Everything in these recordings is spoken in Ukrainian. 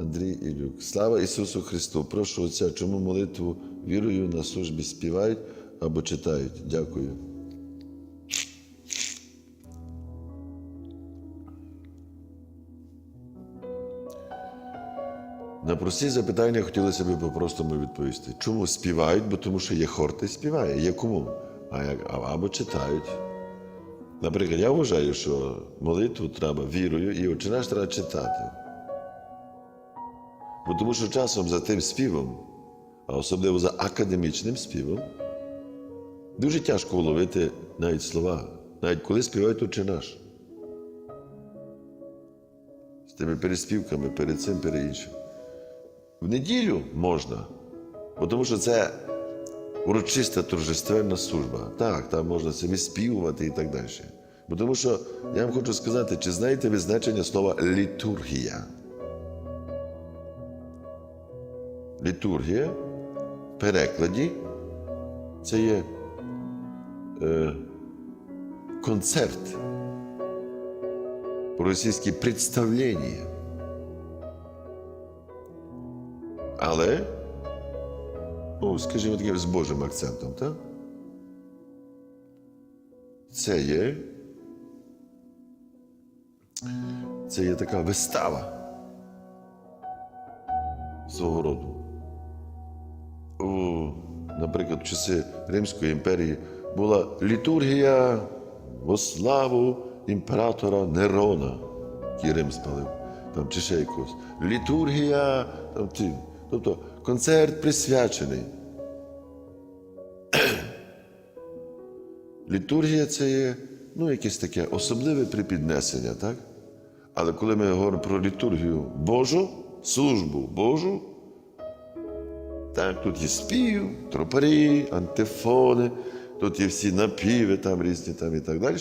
Андрій Ілюк. Слава Ісусу Христу! Прошу Отця, чому молитву вірою на службі співають або читають? Дякую. На прості запитання хотілося б по-простому відповісти. Чому співають? Бо тому що є хор, та співає, є кому. А як, або читають. Наприклад, я вважаю, що молитву треба вірою і наш треба читати. Бо тому що часом за тим співом, а особливо за академічним співом, дуже тяжко уловити навіть слова, навіть коли співають отче наш. З тими переспівками, перед цим, перед іншим. В неділю можна, бо тому що це урочиста торжественна служба. Так, там можна собі співувати і так далі. Бо тому що я вам хочу сказати, чи знаєте ви значення слова літургія? Літургія в перекладі це є е, концерт. По-російськи представлення. Але, ну, скажімо таке, з Божим акцентом, так? Це є. Це є така вистава свого роду. У, наприклад, в часи Римської імперії була літургія во славу імператора Нерона, який Рим спалив, там, чи ще якогось. Літургія, там, ті. тобто концерт присвячений. Літургія це є ну, якесь таке особливе припіднесення, так? Але коли ми говоримо про літургію Божу, службу Божу, так, тут є спів, тропарі, антифони, тут є всі напіви там різні там і так далі.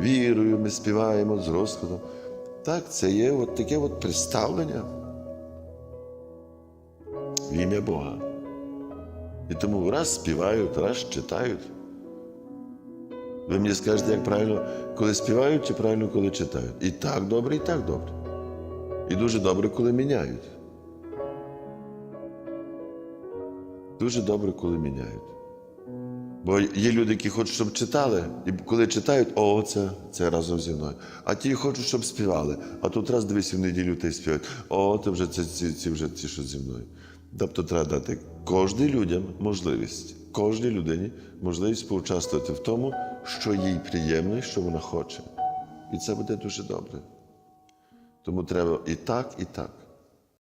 Вірою ми співаємо з розкладом. Так, це є от таке от представлення в ім'я Бога. І тому раз співають, раз читають. Ви мені скажете, як правильно, коли співають, чи правильно, коли читають. І так добре, і так добре. І дуже добре, коли міняють. Дуже добре, коли міняють. Бо є люди, які хочуть, щоб читали, і коли читають, о, це, це разом зі мною. А ті хочуть, щоб співали. А тут раз дивись в неділю ти співають. О, це вже це, ці, ці вже ті, що зі мною. Тобто треба дати кожній людям можливість, кожній людині можливість поучаствувати в тому, що їй приємно що вона хоче. І це буде дуже добре. Тому треба і так, і так.